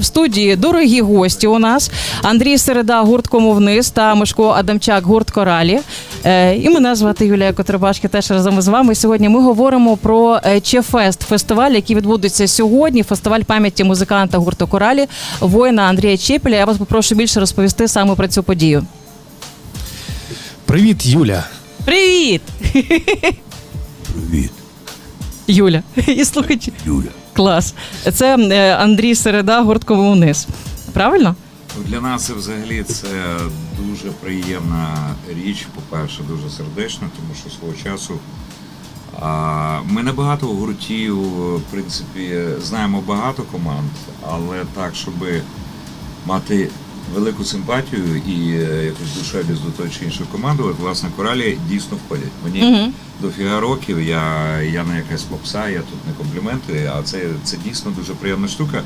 В студії дорогі гості у нас Андрій Середа, гурт Кому вниз та Мишко Адамчак, гурт Коралі. Е, і мене звати Юлія Котребашки, теж разом із вами. Сьогодні ми говоримо про е, Чефест, фестиваль, який відбудеться сьогодні. Фестиваль пам'яті музиканта гурту Коралі, воїна Андрія Чепеля. Я вас попрошу більше розповісти саме про цю подію. Привіт, Юля. Привіт, Привіт, Юля! І слухачі. Юля. Клас. Це е, Андрій Середа, гурт Кому вниз. Правильно? Для нас це взагалі це дуже приємна річ. По-перше, дуже сердечна, тому що свого часу ми не багато гуртів, в принципі, знаємо багато команд, але так, щоб мати велику симпатію і е, якусь душевність до тої чи іншої команди, от власне коралі дійсно входять. Мені Мгм. дофіга років, я, я не якась попса, я тут не компліменти, а це, це дійсно дуже приємна штука.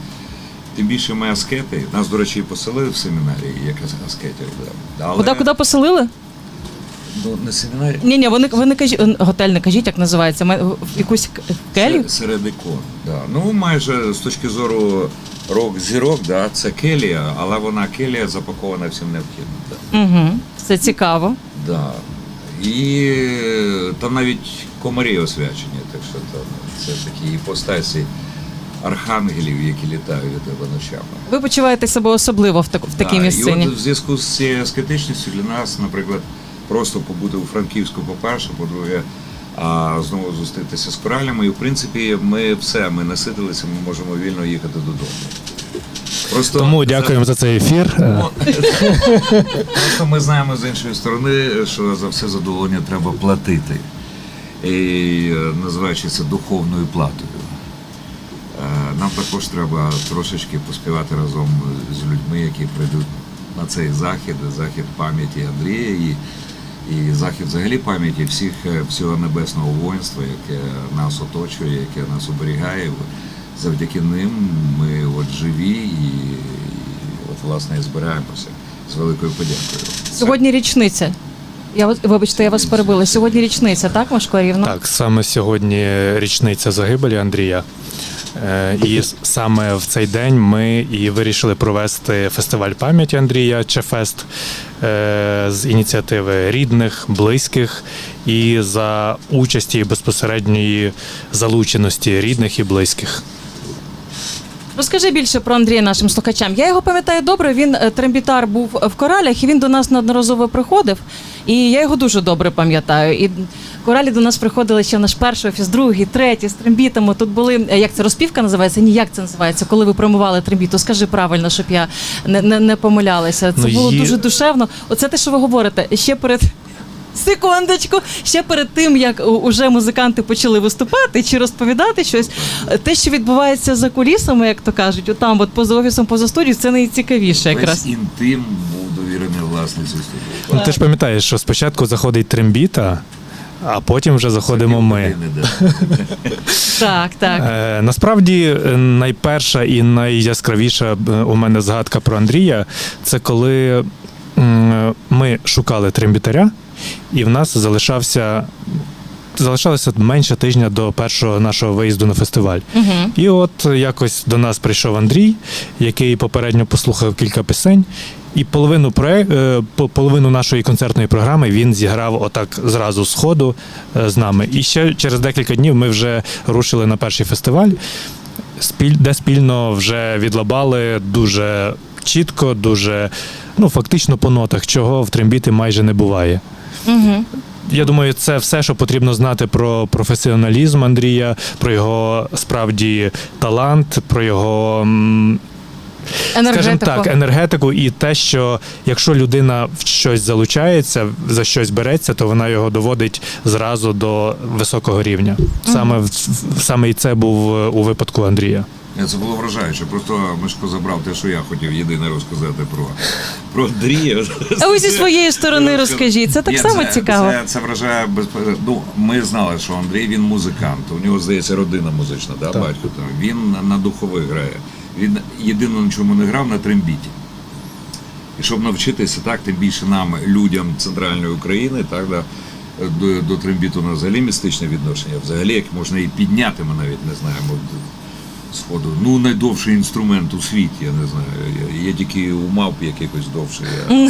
Тим більше ми аскети. Нас, до речі, і поселили в семінарії, як ас- аскетерів. Але, Куди куди поселили? Ну, не семінарі. Ні, ні, ви не, ви не кажіть, готель не кажіть, як називається. Ми- В якусь к- келію? Се- Серед ікон. Да. Ну, майже з точки зору рок-зірок, да, це келія, але вона келія запакована всім необхідним. Да. Угу. Це цікаво. Да. І е, там навіть комарі освячені, так що там це такі іпостасі архангелів, які літають тебе ночами. Ви почуваєте себе особливо в, так, в такій Да, місцині. І от в зв'язку з цією аскетичністю для нас, наприклад, просто побути у Франківську, по-перше, по-друге, а знову зустрітися з коралями. І в принципі, ми все, ми наситилися, ми можемо вільно їхати додому. Просто Тому дякуємо за цей ефір. Ну, Просто ми знаємо з іншої сторони, що за все задоволення треба платити. І е, називаючи це духовною платою. Е, Нам також треба трошечки поспівати разом з людьми, які прийдуть на цей захід, захід пам'яті Андрія і, і захід взагалі пам'яті всіх е, всього небесного воїнства, яке нас оточує, яке нас оберігає. Завдяки ним ми от живі і, і от власне і збираємося з великою подякою. Сьогодні річниця. Я вибачте, я вас перебила. Сьогодні річниця, так, Машко Рівно? Так, саме сьогодні річниця загибелі Андрія. Е, І саме в цей день ми і вирішили провести фестиваль пам'яті Андрія Чефест е, з ініціативи рідних, близьких і за участі безпосередньої залученості рідних і близьких. Розкажи більше про Андрія нашим слухачам. Я його пам'ятаю добре. Він е, трембітар був в коралях, і він до нас неодноразово приходив. І я його дуже добре пам'ятаю. І коралі до нас приходили ще в наш перший офіс, другий, третій з трембітами. Тут були е, як це розпівка називається? Ні, як це називається, коли ви промивали трембіту. Скажи правильно, щоб я не, не, не помилялася. Це Ну, було є- дуже душевно. Оце те, що ви говорите. Ще перед. Секундочку, ще перед тим як уже музиканти почали виступати чи розповідати щось, те, що відбувається за кулісами, як то кажуть, отам, от поза офісом, поза студією, це найцікавіше якраз. Весь інтим був довірений власниці студії. Ну, ти ж пам'ятаєш, що спочатку заходить трембіта, а потім вже заходимо ми. Так, так. Е, насправді е, найперша і найяскравіша е, у мене згадка про Андрія це коли ми шукали трембітаря, і в нас залишався. Залишалося менше тижня до першого нашого виїзду на фестиваль. Угу. І от якось до нас прийшов Андрій, який попередньо послухав кілька пісень, і половину е, половину нашої концертної програми він зіграв отак зразу з ходу е, з нами. І ще через декілька днів ми вже рушили на перший фестиваль, де спільно вже відлабали дуже чітко, дуже ну фактично по нотах, чого в трембіти майже не буває. Угу. Я думаю, це все, що потрібно знати про професіоналізм Андрія, про його справді талант, про його. М, Скажімо так, енергетику і те, що якщо людина в щось залучається, за щось береться, то вона його доводить зразу до високого рівня. Саме в- в- саме і це був е, у випадку Андрія. Це було вражаюче. Просто Мишко забрав те, що я хотів єдине розказати про, про Андрія. А ви зі своєї сторони розкажіть. Це так Ні, само цікаво. Це, це вражає без ну, Ми знали, що Андрій він музикант. У нього здається родина музична, да, Так. батько там. Він на, на духових грає. Він єдине на чому не грав на трембіті. І щоб навчитися так, тим більше нам, людям центральної України, так да. До, до трембіту у нас взагалі містичне відношення. Взагалі, як можна і підняти, ми навіть не знаємо. Сходу. Ну, найдовший інструмент у світі, я не знаю. Є, тільки у мавп якихось довший, а,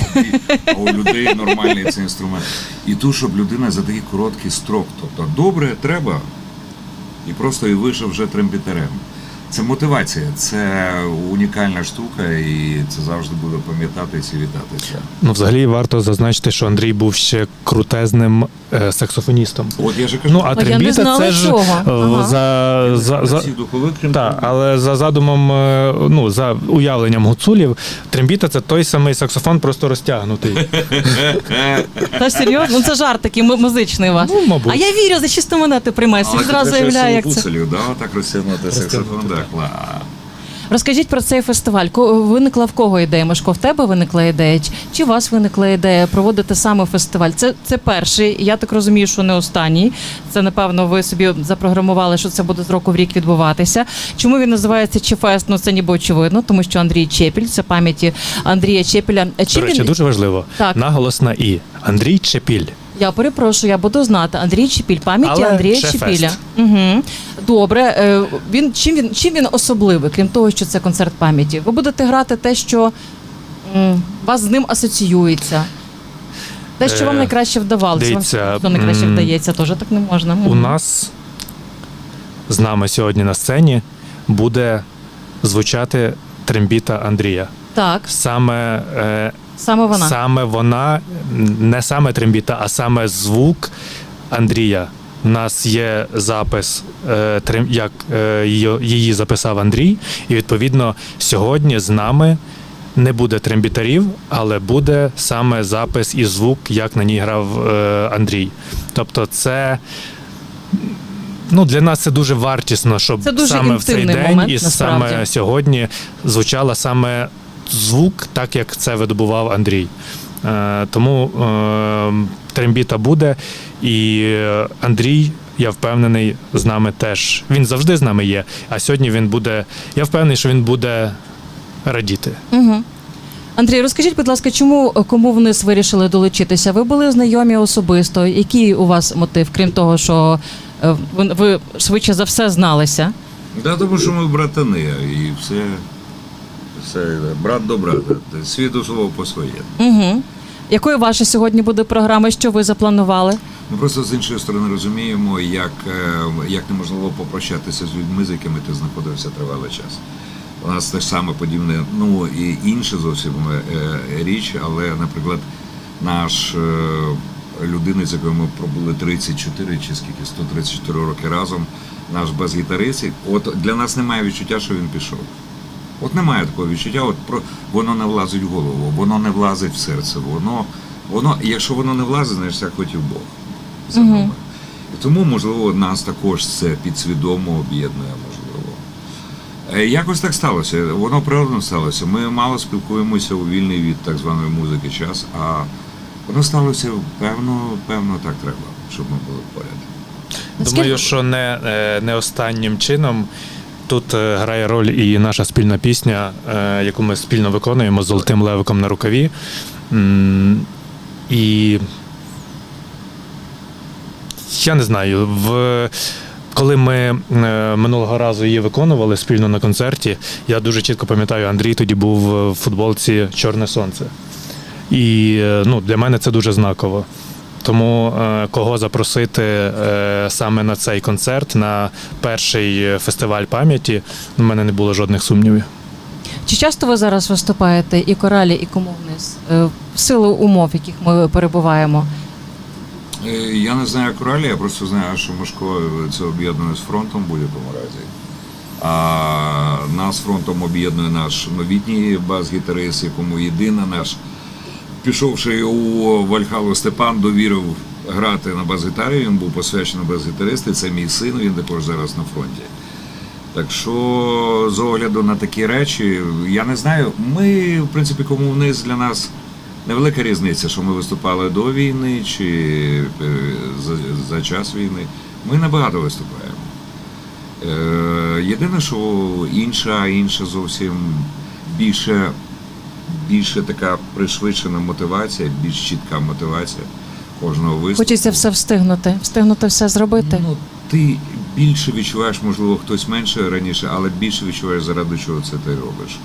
а у людей нормальний цей інструмент. І ту, щоб людина за такий короткий строк. Тобто, добре, треба, і просто і вийшов вже трембітарем. Це мотивація, це унікальна штука, і це завжди буде пам'ятатися і вітатися. Ну, взагалі варто зазначити, що Андрій був ще крутезним е, саксофоністом. От я же кажу, Ну, а трембіта це ж е, Ага. за, за, за, але за задумом, е, ну за уявленням гуцулів, трембіта це той самий саксофон, просто розтягнутий. Та серйозно? Ну це жарт такий му- музичний ваш. Ну, мабуть. А я вірю, за чисту монету приймаю. Але Зразу це уявляю, як це. Гуцулів, да, так розтягнути саксофон, Розтягнути, так. ла. Розкажіть про цей фестиваль. Виникла в кого ідея? Мишко, в тебе виникла ідея? Чи- Чи у вас виникла ідея проводити саме фестиваль? Це, це перший. Я так розумію, що не останній. Це напевно ви собі запрограмували, що це буде з року в рік відбуватися. Чому він називається Чефест? Ну це ніби очевидно, тому що Андрій Чепіль, це пам'яті Андрія Чепіля. До речі, він- дуже важливо. Так. Наголос на і. Андрій Чепіль. Я перепрошую, я буду знати. Андрій Чепіль, пам'яті Але Андрія ще Чепіля. фест. Угу. Добре. Е, Він чим він чим він особливий, крім того, що це концерт пам'яті? Ви будете грати те, що м, вас з ним асоціюється. Те, що вам Е, найкраще вдавалося. дивіться, Вам що найкраще м, вдається, теж так не можна. У Мгм. нас з нами сьогодні на сцені буде звучати трембіта Андрія. Так, Саме, е, саме вона. саме вона, не саме трембіта, а саме звук Андрія. У нас є запис, е, як е, її- записав Андрій, і відповідно сьогодні з нами не буде трембітарів, але буде саме запис і звук, як на ній грав е, Андрій. Тобто, це. Ну, для нас це дуже вартісно, щоб Це дуже саме в цей день момент, і насправді. саме сьогодні звучала саме звук, так як це видобував Андрій. Е, тому е, трембіта буде, і Андрій, я впевнений, з нами теж. Він завжди з нами є. А сьогодні він буде. Я впевнений, що він буде радіти. Угу. Андрій, розкажіть, будь ласка, чому кому вниз вирішили долучитися? Ви були знайомі особисто. Який у вас мотив, крім того, що е, ви, ви швидше за все зналися? Да, тому що ми братани, і все, все брат до брата. Світ слово по своє. Угу. Якою ваша сьогодні буде програма? Що ви запланували? Ми просто з іншої сторони розуміємо, як, е, як неможливо попрощатися з людьми, з якими ти знаходився тривалий час. У нас те ж саме подібне, ну і інша зовсім е, річ, але, наприклад, наш е, людина, з якою ми пробули 34 чи скільки 134 роки разом, наш бас-гітарист, от для нас немає відчуття, що він пішов. От немає такого відчуття, от про воно не влазить в голову, воно не влазить в серце, воно, воно, якщо воно не влазить, значить як хотів Бог за нами. І тому, можливо, нас також це підсвідомо об'єднує, можливо. Е, Якось так сталося. Воно природно сталося. Ми мало спілкуємося у вільний від так званої музики час, а воно сталося певно, певно так треба, щоб ми були поряд. Думаю, що не, е, не останнім чином. Тут е, грає роль і наша спільна пісня, е, яку ми спільно виконуємо з золотим левиком на рукаві. І я не знаю, в... коли ми е, минулого разу її виконували спільно на концерті, я дуже чітко пам'ятаю, Андрій тоді був в футболці Чорне Сонце. І ну, для мене це дуже знаково. Тому е, кого запросити е, саме на цей концерт, на перший фестиваль пам'яті, у мене не було жодних сумнівів. Чи часто ви зараз виступаєте і коралі, і кому вниз? Е, В силу умов, в яких ми перебуваємо? Я не знаю коралі, я просто знаю, що Мошко це об'єднує з фронтом в будь-якому разі. А нас фронтом об'єднує наш новітній бас-гітарист, якому єдине наш, пішовши у Вальхалу Степан, довірив грати на бас-гітарі. Він був посвячений бас-гітарист, і це мій син, він також зараз на фронті. Так що, з огляду на такі речі, я не знаю. Ми, в принципі, кому вниз для нас невелика різниця, що ми виступали до війни чи е, за, за час війни. Ми набагато виступаємо. Е, єдине, що інша, інша зовсім більше, більше така пришвидшена мотивація, більш чітка мотивація кожного виступу. Хочеться все встигнути, встигнути все зробити. Ну, ти більше відчуваєш, можливо, хтось менше раніше, але більше відчуваєш, заради чого це ти робиш.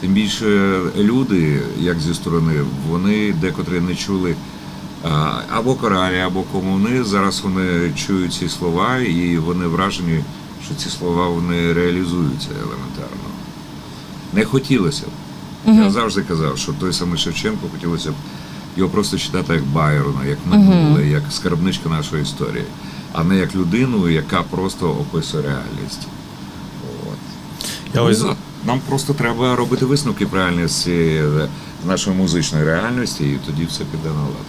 Тим більше люди, як зі сторони, вони декотрі не чули або коралі, або комуни. Зараз вони чують ці слова і вони вражені, що ці слова вони реалізуються елементарно. Не хотілося б. Я завжди казав, що той самий Шевченко хотілося б його просто читати як Байрона, як минуле, як скарбничка нашої історії, а не як людину, яка просто описує реальність. От. Я ось Нам просто треба робити висновки цієї е, з нашої музичної реальності, і тоді все піде на лад.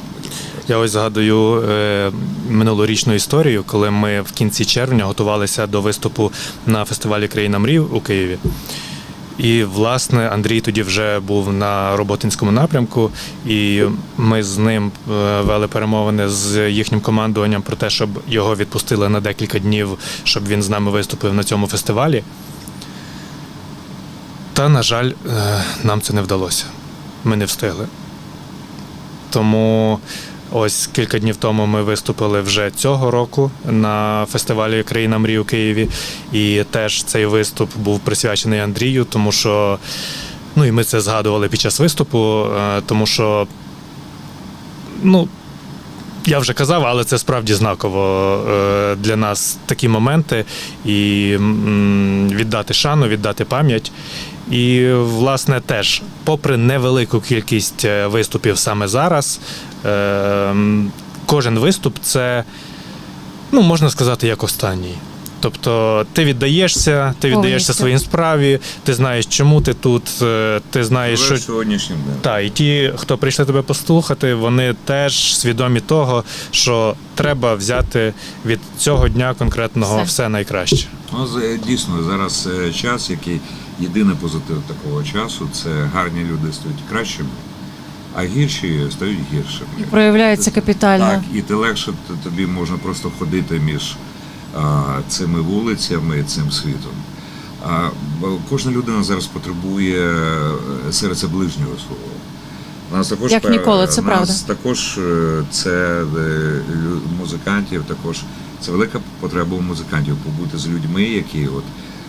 Я ось згадую е, минулорічну історію, коли ми в кінці червня готувалися до виступу на фестивалі Країна мрів у Києві. І, власне, Андрій тоді вже був на роботинському напрямку, і ми з ним е, вели перемовини з їхнім командуванням про те, щоб його відпустили на декілька днів, щоб він з нами виступив на цьому фестивалі. Та, на жаль, е, нам це не вдалося. Ми не встигли. Тому ось кілька днів тому ми виступили вже цього року на фестивалі Країна мрій у Києві. І теж цей виступ був присвячений Андрію, тому що ну і ми це згадували під час виступу, е, тому що ну. Я вже казав, але це справді знаково е, для нас такі моменти і віддати шану, віддати пам'ять. І, власне, теж, попри невелику кількість е, виступів саме зараз, кожен виступ це, ну, можна сказати, як останній. Тобто ти віддаєшся, ти віддаєшся своїм справі, ти знаєш, чому ти тут, е, ти знаєш, що сьогоднішнім днем. так, і ті, хто прийшли тебе послухати, вони теж свідомі того, що треба взяти від цього дня конкретного Все. все, найкраще. Ну, з- дійсно, зараз е, час, який єдиний позитив такого часу, це гарні люди стають кращими, а гірші стають гіршими. І проявляється капітально. Так, і ти легше тобі можна просто ходити між а, цими вулицями, і цим світом. А, кожна людина зараз потребує е, серця ближнього свого. У Нас також Як ніколи, це нас правда. також е, це е, музикантів, також це велика потреба у музикантів побути з людьми, які от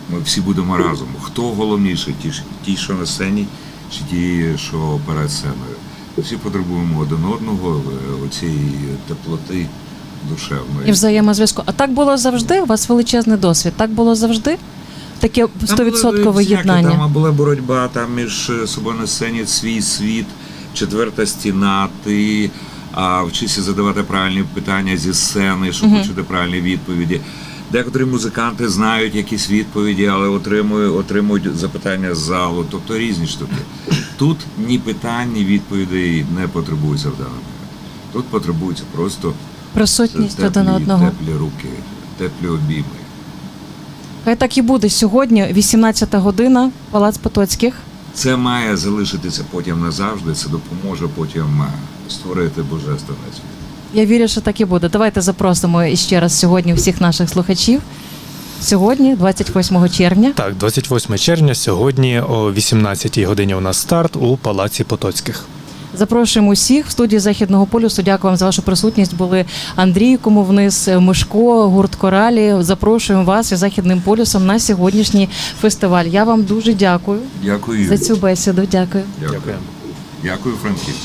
ми всі будемо разом. Хто головніший, ті, ті, що на сцені, чи ті, що перед сценою. Всі потребуємо один одного, оцієї теплоти душевної. І взаємозв'язку. А так було завжди? У вас величезний досвід. Так було завжди? Таке стовідсоткове єднання. Там була боротьба там між е, собою на сцені свій світ, четверта стіна, ти а, вчишся задавати правильні питання зі сцени, щоб почути правильні відповіді. Декотрі музиканти знають якісь відповіді, але отримують, отримують запитання з залу, тобто різні штуки. Тут ні питань, ні відповідей не в даний момент. Тут потребується просто Присутність теплі, один одного. теплі руки, теплі обійми. Хай так і буде сьогодні, 18 година, Палац Потоцьких. Це має залишитися потім назавжди. Це допоможе потім е, створити божественне світ. Я вірю, що так і буде. Давайте запросимо іще раз сьогодні всіх наших слухачів. Сьогодні, 28 червня. Так, 28 червня, сьогодні о 18 годині у нас старт у Палаці Потоцьких. Запрошуємо усіх в студії Західного полюсу. Дякую вам за вашу присутність. Були Андрій Комовниз, Мишко, гурт Коралі. Запрошуємо вас із Західним полюсом на сьогоднішній фестиваль. Я вам дуже дякую Дякую. за цю бесіду. Дякую. Дякую. Дякую, Франківськ.